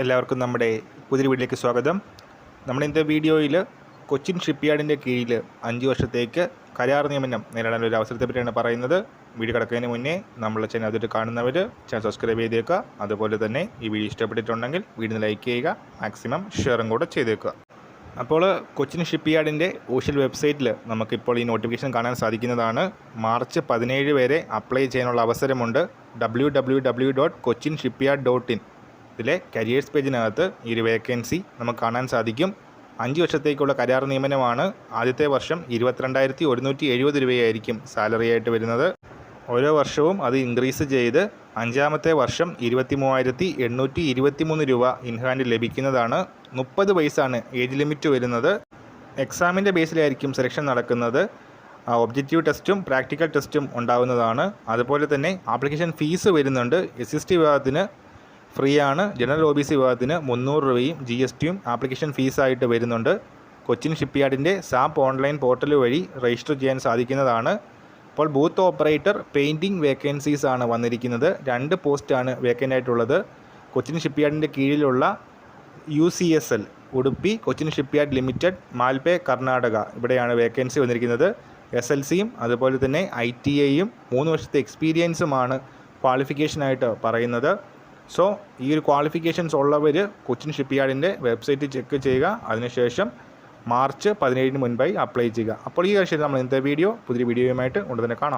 എല്ലാവർക്കും നമ്മുടെ പുതിയ വീട്ടിലേക്ക് സ്വാഗതം. നമ്മുടെ ഇന്നത്തെ വീഡിയോയിൽ കൊച്ചിൻ ഷിപ്പ്യാർഡിന്റെ കീഴിൽ അഞ്ച് വർഷത്തേക്ക് കരാർ നിയമനം നേരിടാനുള്ള ഒരു അവസരത്തെ പറ്റിയാണ് പറയുന്നത്. വീഡിയോ കിടക്കുന്നതിന് മുന്നേ നമ്മളെ ചാനൽ അതിട്ട് കാണുന്നവർ ചാനൽ സബ്സ്ക്രൈബ് ചെയ്തേക്കുക. അതുപോലെ തന്നെ ഈ വീഡിയോ ഇഷ്ടപ്പെട്ടിട്ടുണ്ടെങ്കിൽ വീഡിയോ ലൈക്ക് ചെയ്യുക മാക്സിമം ഷെയറും കൂടെ ചെയ്തേക്കുക. അപ്പോൾ കൊച്ചിൻ ഷിപ്പ്യാർഡിന്റെ ഓഷ്യൽ വെബ്സൈറ്റിൽ നമുക്കിപ്പോൾ ഈ നോട്ടിഫിക്കേഷൻ കാണാൻ സാധിക്കുന്നതാണ്. മാർച്ച് പതിനേഴ് വരെ അപ്ലൈ ചെയ്യാനുള്ള അവസരമുണ്ട്. W W W dot Cochin shipyard dot in ഇതിലെ കരിയേഴ്സ് പേജിനകത്ത് ഈ ഒരു വേക്കൻസി നമുക്ക് കാണാൻ സാധിക്കും. അഞ്ച് വർഷത്തേക്കുള്ള കരാർ നിയമനമാണ് ആദ്യത്തെ വർഷം ഇരുപത്തിരണ്ടായിരത്തി ഒരുന്നൂറ്റി എഴുപത് രൂപയായിരിക്കും സാലറി ആയിട്ട് വരുന്നത്. ഓരോ വർഷവും അത് ഇൻക്രീസ് ചെയ്ത് അഞ്ചാമത്തെ വർഷം ഇരുപത്തി മൂവായിരത്തി എണ്ണൂറ്റി ഇരുപത്തി മൂന്ന് രൂപ ഇൻഹാൻഡ് ലഭിക്കുന്നതാണ്. മുപ്പത് വയസ്സാണ് ഏജ് ലിമിറ്റ് വരുന്നത്. എക്സാമിന്റെ ബേസിലായിരിക്കും സെലക്ഷൻ നടക്കുന്നത്. ഒബ്ജക്റ്റീവ് ടെസ്റ്റും പ്രാക്ടിക്കൽ ടെസ്റ്റും ഉണ്ടാകുന്നതാണ് അതുപോലെ തന്നെ ആപ്ലിക്കേഷൻ ഫീസ് വരുന്നുണ്ട്. എസ് എസ് ടി വിഭാഗത്തിന് ഫ്രീ ആണ് ജനറൽ ഒ ബി സി വിഭാഗത്തിന് മുന്നൂറ് രൂപയും ജി എസ് ടിയും ആപ്ലിക്കേഷൻ ഫീസായിട്ട് വരുന്നുണ്ട്. കൊച്ചിൻ ഷിപ്പ്യാർഡിന്റെ സാപ്പ് ഓൺലൈൻ പോർട്ടൽ വഴി രജിസ്റ്റർ ചെയ്യാൻ സാധിക്കുന്നതാണ്. അപ്പോൾ ബൂത്ത് ഓപ്പറേറ്റർ പെയിന്റിംഗ് വേക്കൻസീസ് ആണ് വന്നിരിക്കുന്നത്. രണ്ട് പോസ്റ്റാണ് വേക്കന്റ് ആയിട്ടുള്ളത് കൊച്ചിൻ ഷിപ്പ്യാർഡിന്റെ കീഴിലുള്ള U C S L Udupi Cochin shipyard limited Malpe Karnataka ഇവിടെയാണ് വേക്കൻസി വന്നിരിക്കുന്നത്. എസ് എൽ സിയും അതുപോലെ തന്നെ ഐ ടി ഐയും മൂന്ന് വർഷത്തെ എക്സ്പീരിയൻസുമാണ് ക്വാളിഫിക്കേഷനായിട്ട് പറയുന്നത്. സോ ഈ ഒരു ക്വാളിഫിക്കേഷൻസ് ഉള്ളവർ കൊച്ചിൻ ഷിപ്പ്യാർഡിന്റെ വെബ്സൈറ്റ് ചെക്ക് ചെയ്യുക. അതിനുശേഷം മാർച്ച് പതിനേഴിന് മുൻപായി അപ്ലൈ ചെയ്യുക. അപ്പോൾ ഈ ആഴ്ചയിൽ നമ്മൾ ഇന്നത്തെ വീഡിയോ പുതിയ വീഡിയോയുമായിട്ട് ഉടൻ തന്നെ കാണാം.